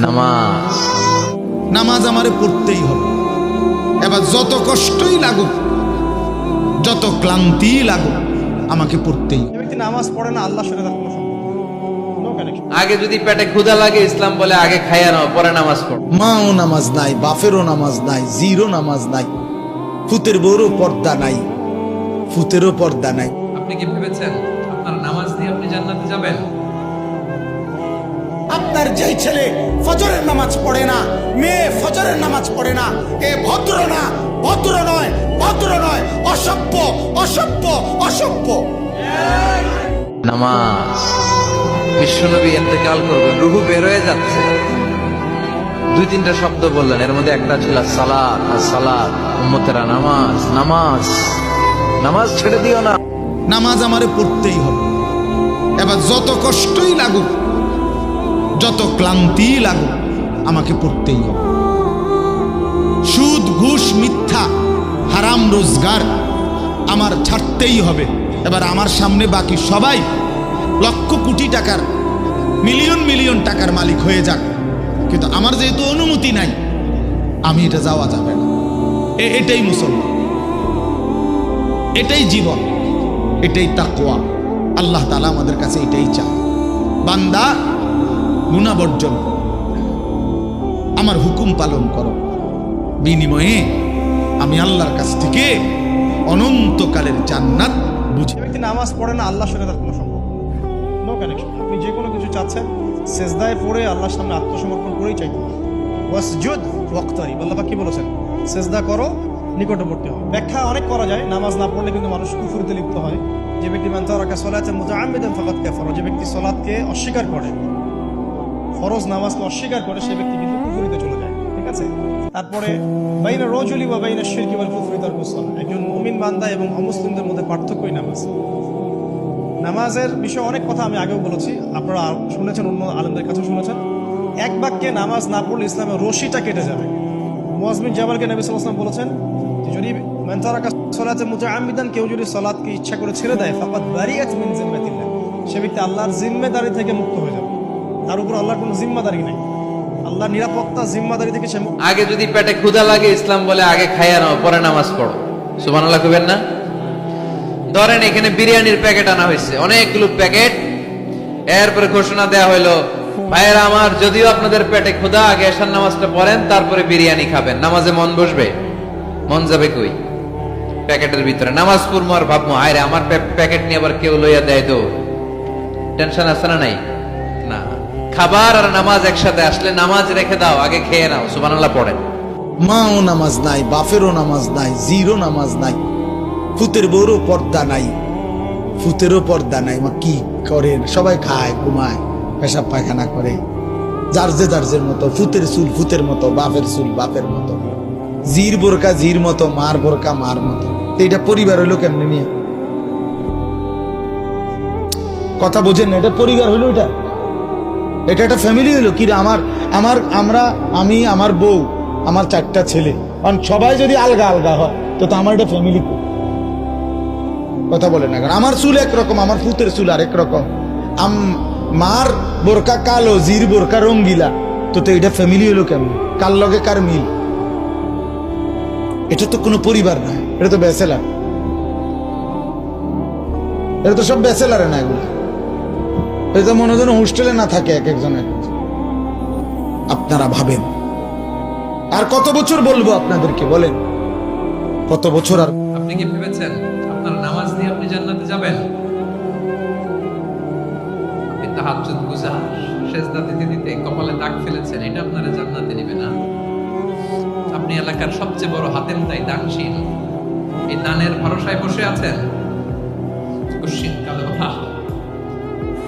নামাজ। নামাজ আমারে পড়তেই হবে। এবার যত কষ্টই লাগুক যত ক্লান্তি লাগুক আমাকে পড়তেই হবে। ব্যক্তি নামাজ পড়ে না আল্লাহর সাথে আগে যদি পেটে ক্ষুধা লাগে ইসলাম বলে আগে খাইয়া নাও পরে নামাজ পড়ো। মাও নামাজ নাই বাপেরও নামাজ নাই জিরো নামাজ নাই ফুতের বউরও পর্দা নাই ফুতেরও পর্দা নাই। আপনি কি ভেবেছেন আপনার নামাজ দিয়ে আপনি জান্নাতে যাবেন? আপনার যেই ছেলে ফজরের নামাজ পড়ে না মেয়ে ফজরের নামাজ পড়ে না এ ভদ্র না ভদ্র নয় ভদ্র নয় অসভ্য অসভ্য অসভ্য। নামাজ। বিশ্বনবী এতেকাল করবেন রুহু বের হয়ে যাচ্ছে। দুই তিনটা শব্দ বললেন এর মধ্যে একটা ছিল সালাত আর সালাত উম্মতেরা নামাজ নামাজ। নামাজ ছেড়ে দিও না। নামাজ আমারে পড়তেই হবে। এবার যত কষ্টই লাগুক যত ক্লান্তি লাগুক, আমাকে পড়তেই হবে। সুদ, ঘুষ, মিথ্যা, হারাম, রোজগার আমার ছাড়তেই হবে। এবার আমার সামনে বাকি সবাই লক্ষ কোটি টাকার, মিলিয়ন মিলিয়ন টাকার মালিক হয়ে যাক। কিন্তু আমার যেহেতু অনুমতি নাই, আমি এটা যাওয়া যাবে না। এটাই মুসলমান। এটাই জীবন, এটাই তাকোয়া আল্লাহ তালা আমাদের কাছে এটাই চায়। বান্দা গুণা বর্জন। আমার হুকুম পালন করো। বিনিময়ে আমি আল্লাহর কাছ থেকে অনন্তকালের জান্নাত বুঝি ব্যক্তি নামাজ পড়ে না, আল্লাহর সাথে তার কোনো সম্পর্ক নো কানেকশন আপনি যে কোনো কিছু চাচ্ছেন, সেজদায় পড়ে আল্লাহর সামনে আত্মসমর্পণ করেই চাইতে ওয়াসজুদ ওয়াক্তারি। আল্লাহ কি বলেছেন? সেজদা করো, নিকটবর্তী হয় ব্যাখ্যা অনেক করা যায়। নামাজ না পড়লে কিন্তু মানুষ কুফুরিতে লিপ্ত হয়। যে ব্যক্তি মানতারাকা সলাতে মুতাআম্মিদান ফাকাত কাফারা। যে ব্যক্তি সলাতকে অস্বীকার করে ফরজ নামাজকে অস্বীকার করে সেই ব্যক্তি কিন্তু কুফুরিতে চলে যায়, ঠিক আছে? তারপরে বাইনা রজুলি বা বাইনা শিরকি ওয়াল কুফরি তার কুসলা একজন মুমিন বান্দা এবং অমুসলিমদের মধ্যে পার্থক্যই নামাজ। নামাজের বিষয়ে অনেক কথা আমি আগেও বলেছি, আপনারা শুনেছেন, অন্য আলেমদের কাছে শুনেছেন। এক বাক্যে নামাজ না পড়লে ইসলামের রশিটা কেটে যাবে। মোয়াজমিন জামালকে নবী আলাইহি বলেছেন যে, যদি সলাতে মুতাআম্মিদান, কেউ যদি সালাতকে ইচ্ছা করে ছেড়ে দেয় ফাকাত বারিয়াত মিন সে ব্যক্তি আল্লাহর জিম্মেদারি থেকে মুক্ত হয়ে যাবে। তার উপর আল্লাহর কোনো জিম্মাদারি নাই। আল্লাহর নিরাপত্তা, জিম্মাদারি থেকে সে আগে যদি পেটে ক্ষুধা লাগে, ইসলাম বলে আগে খাইয়া নাও, পরে নামাজ পড়ো। সুবহানাল্লাহ কইবেন না? ধরেন এখানে বিরিয়ানির প্যাকেট আনা হয়েছে। অনেকগুলো প্যাকেট। এরপরে ঘোষণা দেয়া হইল, ভাইয়েরা আমার, যদিও আপনাদের পেটে ক্ষুধা আগে এসার নামাজটা পড়েন, তারপরে বিরিয়ানি খাবেন। নামাজে মন বসবে? মন যাবে কই? প্যাকেটের ভিতরে। নামাজ পড়ব আর ভাববো আরে আমার প্যাকেট নিয়ে আবার কেউ লইয়া দেয় তো? টেনশন আছে না নাই? খাবার আর নামাজ একসাথে আসলে নামাজ রেখে দাও, আগে খেয়ে নাও, সুবহানাল্লাহ পড়েন। মাও নামাজ নাই, বাপেরও নামাজ নাই জিরো নামাজ নাই, ফুতের বউরও পর্দা নাই, ফুতেরও পর্দা নাই, মা কি করে? সবাই খায়, ঘুমায়, পেশাব পায়খানা করে, যার যে যার যের মতো, ফুতের চুল ফুতের মতো, বাপের চুল বাপের মতো, জির বোরকা জির মতো, মার বোরকা মার মতো এটা পরিবার হইল কেমনে নিয়ে? কথা বোঝেন না, এটা পরিবার হইল এটা? এটা একটা ফ্যামিলি হইল কি আমার আমার, আমরা, আমি, আমার বউ, আমার চারটা ছেলে। কারণ সবাই যদি আলগা আলগা হয়, তো তো আমার এটা ফ্যামিলি কথা বলে না কারণ আমার চুল একরকম, আমার পুতের চুল আরেক রকম। আম, মার বোরকা কালো, জির বোরকা রঙ্গিলা। তো তো এটা ফ্যামিলি হলো কেমন? কার লগে কার মিল? এটা তো কোনো পরিবার না এটা তো ব্যাচেলার। এটা তো সব ব্যাচেলারে না এগুলো। এটা মনে যেন হোস্টেলে না থাকে এক আপনারা ভাবেন। আর কত বছর বলব আপনাদেরকে, বলেন। কত বছর আর আপনি কি ভেবেছেন আপনার নামাজ দিয়ে আপনি জান্নাতে যাবেন? আপনি তাহাজ্জুদ দিতে দিতে কপালে দাগ ফেলেছেন, এটা আপনারা জান্নাতে নেবে না। আপনি এলাকার সবচেয়ে বড় হাতেম তাই দানশীল। এই দানের ভরসায় বসে আছেন। কুশ্চিন কালো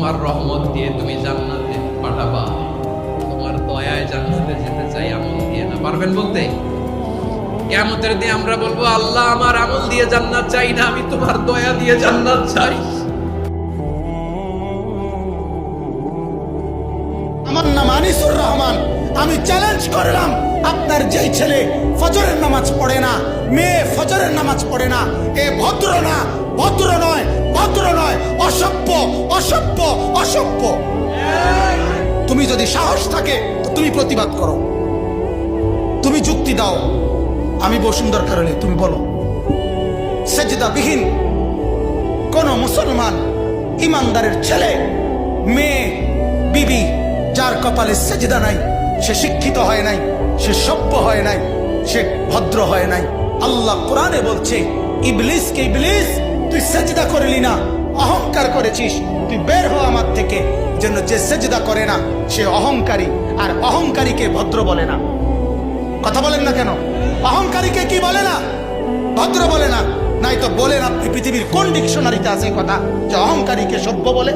তোমার রহমত দিয়ে তুমি জান্নাতে পাঠাবা। তোমার দয়ায় জান্নাতে যেতে চাই, আমল দিয়ে না। পারবেন বলতে? কেমতের দিয়ে আমরা বলব, আল্লাহ আমার আমল দিয়ে জান্নাত চাই না, আমি তোমার দয়া দিয়ে জান্নাত চাই। আমি চ্যালেঞ্জ করলাম। আপনার যেই ছেলে ফজরের নামাজ পড়ে না, মেয়ে ফজরের নামাজ পড়ে না, এ ভদ্র না, ভদ্র নয় ভদ্র নয়, অসভ্য অসভ্য অসভ্য। তুমি যদি সাহস থাকে তুমি প্রতিবাদ করো। তুমি যুক্তি দাও। আমি বসুন্ধর কারণে, তুমি বলো। সেজদাবিহীন কোন মুসলমান, ইমানদারের ছেলে, মেয়ে, বিবি, যার কপালে সেজদা নাই সে শিক্ষিত হয় নাই, সে সভ্য হয় নাই, সে ভদ্র হয় নাই। আল্লাহ কোরআনে বলছে, ইবলিস কে ইবলিস, তুই সেজদা করলি না, অহংকার করেছিস, তুই বের হ আমার থেকে। জন্য যে সেজদা করে না, সে অহংকারী, আর অহংকারীকে ভদ্র বলে না। কথা বলেন না কেন? অহংকারীকে কি বলে না? ভদ্র বলে না। নাই তো বলেন আপনি পৃথিবীর কোন ডিকশনারিতে আছে কথা, যে অহংকারীকে সভ্য বলে?